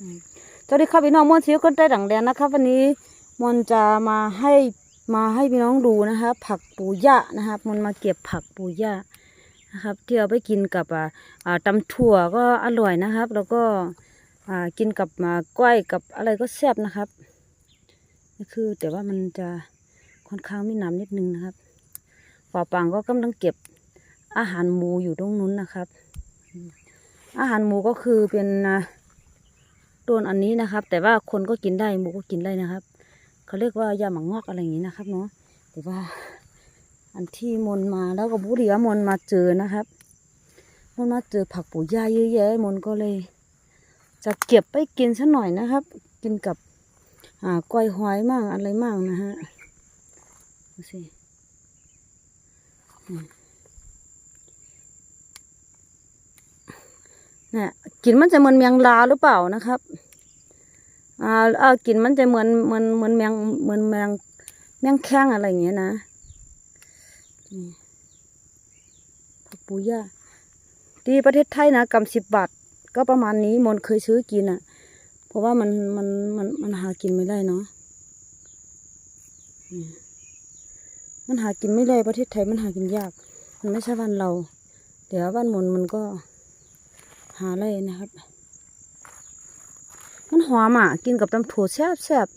อืมสวัสดีครับพี่น้องมวนซีคนใต้ดังแดนนะครับ วันนี้มนจะมาให้มาให้พี่น้องดูนะคะผักปูย่านะครับมนมาเก็บผักปูย่านะครับที่เอาไปกินกับอ่าอ่าตำถั่วก็อร่อยนะครับ แล้วก็อ่ากินกับมาก้อยกับอะไรก็แซ่บนะครับนี่คือแต่ว่ามันจะค่อนข้างมีน้ำนิดนึงนะครับป่าปังก็กำลังเก็บอาหารหมูอยู่ตรงนู้นนะครับอืมอาหารหมูก็คือเป็นอ่า ต้นอันนี้นะครับ แต่ว่าคนก็กินได้หมูก็กินได้นะครับเขาเรียกว่ายาหมังงอกอะไรอย่างนี้นะครับเนาะแต่ว่า อันที่มนมาแล้วก็บุรีว่ามนมาเจอนะครับมนมาเจอผักปูย่าเยอะแยะมนก็เลย จะเก็บไปกินสักหน่อยนะครับ กินกับอ่าก้อยหอยมั่งอะไรมั่งนะฮะดูสิเนี่ยกินมันจะเหมือนเมียงลาหรือเปล่านะครับ อ่าเออกินมันจะเหมือนเหมือนเหมือนแมงเหมือนแมงแมงแข้งอะไรอย่างเงี้ยนะผักปูย่าที่ประเทศไทยนะกำสิบบาทก็ประมาณนี้มนเคยซื้อกินอะ เพราะว่ามันมันมันมันหากินไม่ได้เนาะมันหากินไม่ได้ประเทศไทยมันหากินยาก มันไม่ใช่บ้านเรา เดี๋ยวบ้านมนมันก็หาได้นะครับ มันหอมอะ กินกับตำถั่วแซ่บแซ่บ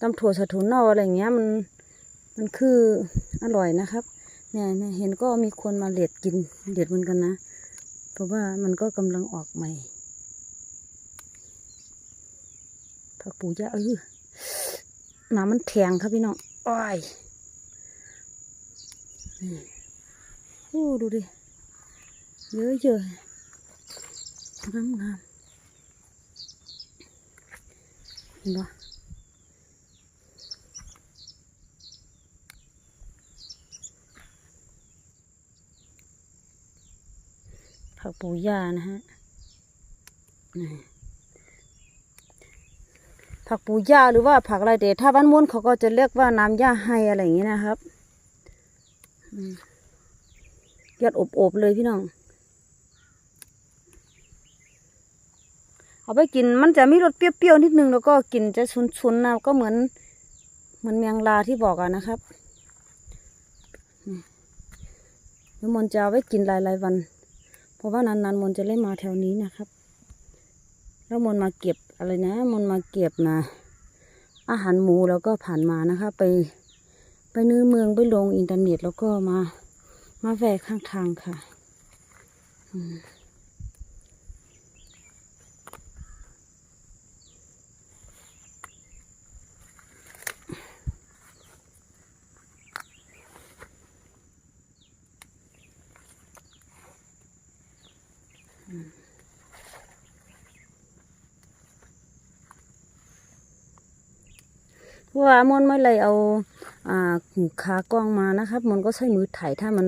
ตำถั่วสะทุนนาอะไรเงี้ยมันมันคืออร่อยนะครับ เนี่ยเนี่ยเห็นก็มีคนมาเล็ดกินเด็ดเหมือนกันนะ เพราะว่ามันก็กำลังออกใหม่ผักปูยะเออน้ำมันแทงครับพี่น้องอ้อยนี่โอ้ดูดิเยอะเยอะ งามงามเห็นปะผักปูย่านะฮะนี่ผักปูย่าหรือว่าผักอะไรเดถ้าบ้านม้วนเขาก็จะเรียกว่าน้ำย่าไฮอะไรอย่างนี้นะครับยอดอบๆเลยพี่น้อง เอาไปกินมันจะมีรสเปรี้ยวๆนิดนึงแล้วก็กลินจะชุนๆนะก็เหมือนเหมือนแมงลาที่บอกอะนะครับนี่เดี๋ยวมนจะเอาไว้กินหลายๆวัน เพราะว่านานๆมนจะเล่นมาแถวนี้นะครับ แล้วมนมาเก็บอะไรนะ มนมาเก็บนะ อาหารหมูแล้วก็ผ่านมานะคะไปไปนื้อเมืองไปลงอินเทอร์เน็ตแล้วก็มามาแวะข้างทางค่ะ อืม เพราะว่ามนไม่เลยเอาอ่าขากล้องมานะครับมันก็ใช้มือถ่ายถ้ามัน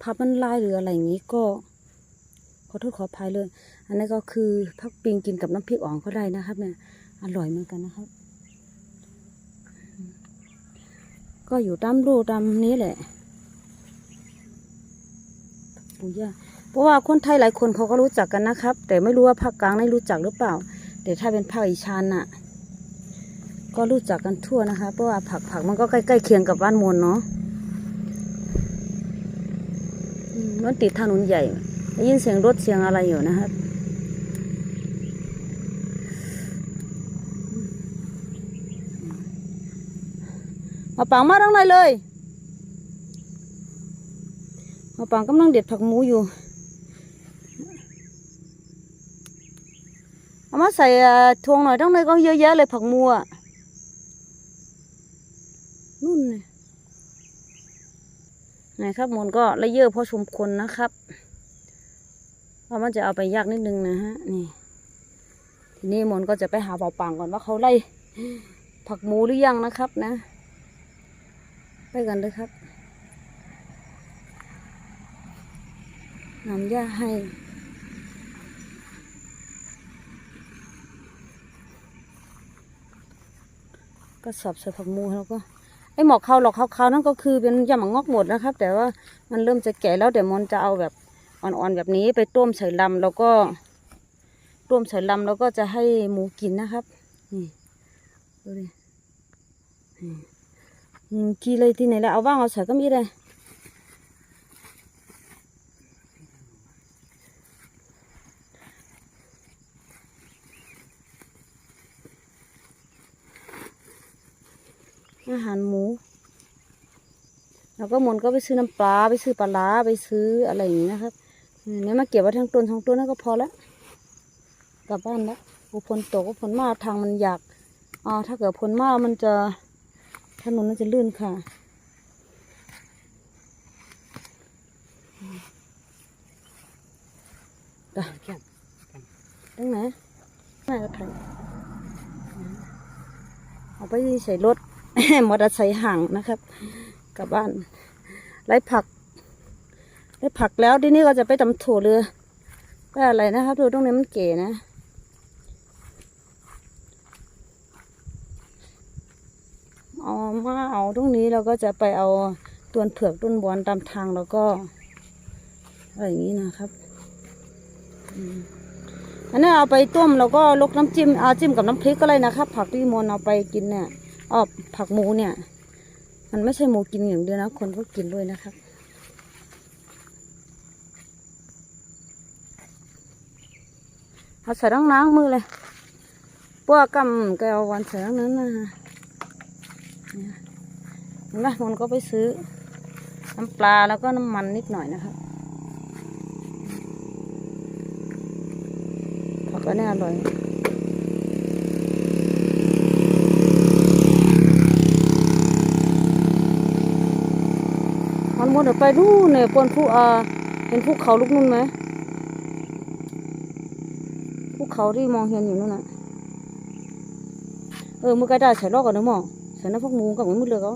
พับมันลายหรืออะไรอย่างนี้ก็ ขอโทษขออภัยเลย อันนี้ก็คือพักปิงกินกับน้ำพริกอ่องก็ได้นะครับ เนี่ย อร่อยเหมือนกันนะครับ ก็อยู่ตามรูตามนี้แหละ ปูย่า เพราะว่าคนไทยหลายคนเขาก็รู้จักกันนะครับ แต่ไม่รู้ว่าภาคกลางได้รู้จักหรือเปล่า แต่ถ้าเป็นภาคอีสานน่ะ ก็รู้จักกันทั่วนะคะ เพราะว่าผักผักมันก็ใกล้ๆเคียงกับบ้านมวลเนาะมันติดถนนใหญ่ได้ยินเสียงรถเสียงอะไรอยู่นะครับมาปังมาทั้งในเลยมาปังกำลังเด็ดผักหมูอยู่ เอามาใส่อ่าทวงหน่อยทั้งในก็เยอะแยะเลยผักมูอะนุ่นเนี่ยนะครับมนก็ละเยอะพอสมควรนะครับเพราะมันจะเอาไปยากนิดนึงนะฮะนี่ทีนี้มนก็จะไปหาเป่าปังก่อนว่าเขาไล่ผักหมูหรือยังนะครับนะ ไปกันเลยครับน้ำยาให้ ก็สอบใส่ผักหมูแล้วก็ไอหมอกเขาหลอกเขาเขานั่นก็คือเป็นยำหมังงอกหมดนะครับ แต่ว่ามันเริ่มจะแก่แล้วเดี๋ยวมนจะเอาแบบอ่อนๆแบบนี้ไปต้มใส่ลำแล้วก็ต้มใส่ลำแล้วก็จะให้หมูกินนะครับนี่ดูดินี่อืมกี่เลยที่ไหนแล้วเอาว่างเอาใส่ก็มีเลย อาหารหมู แล้วก็มนต์ก็ไปซื้อน้ำปลาไปซื้อปลาร้าไปซื้ออะไรอย่างนี้นะครับอืมเนี่ยมาเก็บไว้ทั้งต้นทั้งต้นนั่นก็พอแล้วกลับบ้านแล้วโอ้ฝนตกก็ฝนมาทางมันอยากอ่าถ้าเกิดฝนมามันจะถนนมันจะลื่นค่ะไปตรงไหนไหนก็ไถเอาไปใส่รถ มอเตอร์ไซค์ห่างนะครับกลับบ้านไล่ผักไล่ผักแล้วที่นี้ก็จะไปตำถั่วเรือก็อะไรนะครับดูตรงนี้มันเก๋นะเอามาเอาตรงนี้เราก็จะไปเอาตวนเผือกต้นบอนตามทางแล้วก็อะไรอย่างนี้นะครับอันนี้เอาไปต้มแล้วก็ลกน้ำจิ้มเอาจิ้มกับน้ำพริกก็เลยนะครับ ผักที่มนเอาไปกินเนี่ย ออผักหมูเนี่ย มันไม่ใช่หมูกินอย่างเดียวนะ คนก็กินด้วยนะครับเอาใส่ล้างล้างมือเลยพวกกำแกเอาวันใส่ล้างนั้นนะเนี่ยเห็นไหมมันก็ไปซื้อน้ำปลาแล้วก็น้ำมันนิดหน่อยนะครับผักก็เนี่ยอร่อย มันวนไปดูนเนี่ยปนภูอ่าเห็นภูเขาลูกนุ่นไหมภูเขาที่มองเห็นอยู่นู่นน่ะเออมือก็ได้ใส่ลอกกันนะหมอใส่น้ำพวกมูกับมือเลือกเอา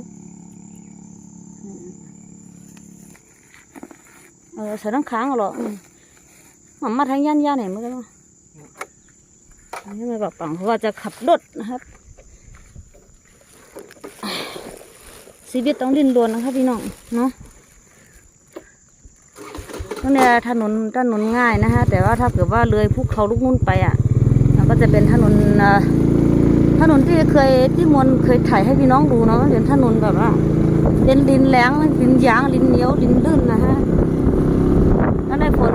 เออใส่น้ำค้างเหรอหม่ำมาทางย่านย่านไหนมือกันวะนนี้ไม่บอกปังเพราะว่าจะขับรถนะครับชีวิตต้องดิ้นรนนะครับพี่น้องเนาะ ตรงเนี่ยถนนถนนง่ายนะฮะแต่ว่าถ้าเกิดว่าเลยภูเขาลูกนุ่นไปอะมันก็จะเป็นถนนถนนที่เคยที่มวลเคยถ่ายให้พี่น้องดูเนาะเป็นถนนแบบว่าเป็นดินแรงดินยางดินเหนียวดินลื่นนะฮะแล้วในฝน